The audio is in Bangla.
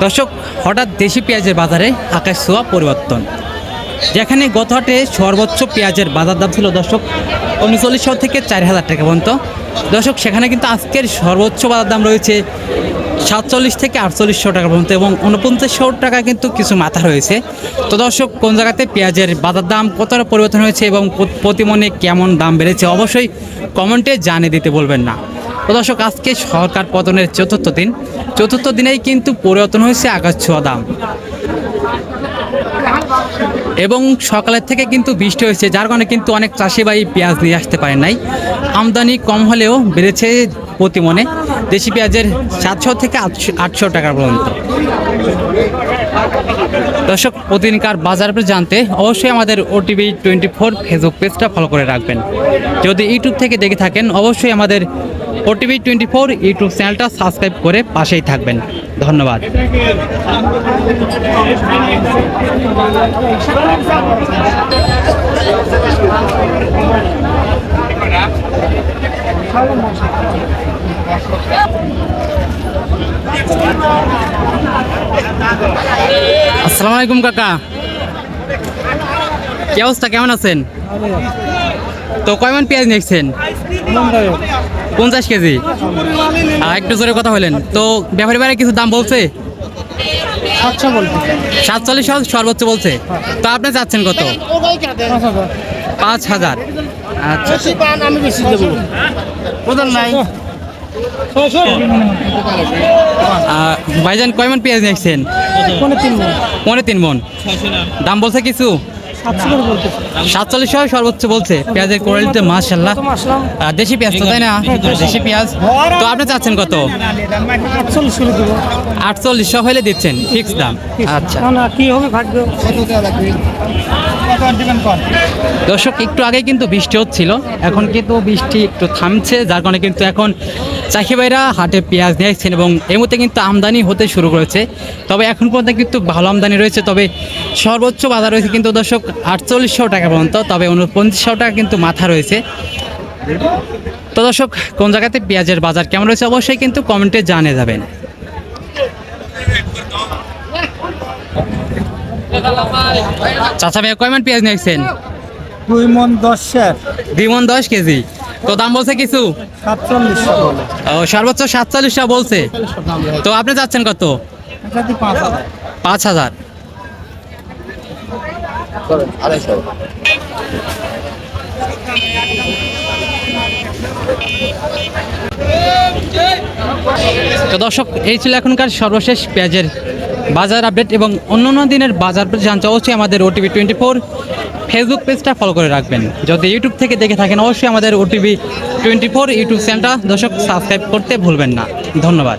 দর্শক, হঠাৎ দেশি পেঁয়াজের বাজারে আকাশ ছোঁয়া পরিবর্তন। যেখানে গত হাটে সর্বোচ্চ পেঁয়াজের বাজার দাম ছিল দর্শক উনচল্লিশশো থেকে চার হাজার টাকা পর্যন্ত। দর্শক, সেখানে কিন্তু আজকের সর্বোচ্চ বাজার দাম রয়েছে সাতচল্লিশ থেকে আটচল্লিশশো টাকা পর্যন্ত এবং উনপঞ্চাশশো টাকা কিন্তু কিছু মাথা রয়েছে। তো দর্শক, কোন জায়গাতে পেঁয়াজের বাজার দাম কতটা পরিবর্তন হয়েছে এবং প্র- প্রতি মনে কেমন দাম বেড়েছে অবশ্যই কমেন্টে জানিয়ে দিতে বলবেন না। দর্শক, আজকে সরকার পতনের চতুর্থ দিন। চতুর্থ দিনেই কিন্তু পরিবর্তন হয়েছে আকাশ ছোঁয়া দাম। এবং সকালের থেকে কিন্তু বৃষ্টি হয়েছে, যার কারণে কিন্তু অনেক চাষি ভাই পেঁয়াজ নিয়ে আসতে পারেন নাই। আমদানি কম হলেও বেড়েছে প্রতি মনে দেশি পেঁয়াজের সাতশো থেকে আটশো টাকা পর্যন্ত। দর্শক, প্রতিদিনকার বাজার জানতে অবশ্যই আমাদের ওটিভি টোয়েন্টি ফোর ফেসবুক পেজটা ফলো করে রাখবেন। যদি ইউটিউব থেকে দেখে থাকেন, অবশ্যই আমাদের ওটিভি টোয়েন্টি ফোর ইউটিউব চ্যানেলটা সাবস্ক্রাইব করে পাশেই থাকবেন। ধন্যবাদ। আসসালামু আলাইকুম, কাকা। কি অবস্থা? কেমন আছেন? তো কয়মান পেঁয়াজ নিয়েছেন? পঞ্চাশ কেজি। আর একটু জোরে কথা বলেন। তো ব্যাপারী বাইরে কিছু দাম বলছে? সাতচল্লিশ সর্বোচ্চ বলছে। তো আপনি চাচ্ছেন কত? পাঁচ হাজার। আচ্ছা। আমি বেশি দেবো নাই ভাইজান কয়মান পেঁয়াজ নিয়েছেন? মন। পনেরো তিন মন। দাম বলছে কিছু? সাতশো করে সর্বোচ্চ বলছে। পেঁয়াজের কোয়ালিটি মাশাল্লাহ দেশি পেঁয়াজ তো তাই না? দেশি। পেঁয়াজ। তো আপনি চাচ্ছেন কত? আটচল্লিশশো হলে দিচ্ছেন ফিক্স দাম। আচ্ছা। কি হবে দর্শক একটু আগে কিন্তু বৃষ্টি হচ্ছিল। এখন কিন্তু বৃষ্টি একটু থামছে যার কারণে কিন্তু এখন চাষি ভাইরা হাটে পেঁয়াজ নিয়েছেন এবং এই মুহূর্তে কিন্তু আমদানি হতে শুরু করেছে। তবে এখন পর্যন্ত কিন্তু ভালো আমদানি রয়েছে। তবে সর্বোচ্চ বাজার রয়েছে কিন্তু দর্শক আটচল্লিশশো টাকা পর্যন্ত তবে উনপঞ্চাশশো টাকা কিন্তু মাথা রয়েছে। তো দর্শক কোন জায়গাতে পেঁয়াজের বাজার কেমন রয়েছে অবশ্যই কিন্তু কমেন্টে জানিয়ে যাবেন। চাচা ভাই কয়মান পেঁয়াজ নিয়েছেন? দুই মন দশের বিমন দশ কেজি। তো দাম বলছে কিছু? ও সর্বোচ্চ সাতচল্লিশটা বলছে। তো আপনি যাচ্ছেন কত? পাঁচ হাজার। হাজার তো দর্শক, এই ছিল এখনকার সর্বশেষ পেঁয়াজের বাজার আপডেট এবং অন্য অন্য দিনের বাজার জানতে অবশ্যই আমাদের ওটিভি টোয়েন্টি ফোর ফেসবুক পেজটা ফলো করে রাখবেন। যদি ইউটিউব থেকে দেখে থাকেন, অবশ্যই আমাদের ওটিভি টোয়েন্টি ফোর ইউটিউব চ্যানেলটা দর্শক সাবস্ক্রাইব করতে ভুলবেন না। ধন্যবাদ।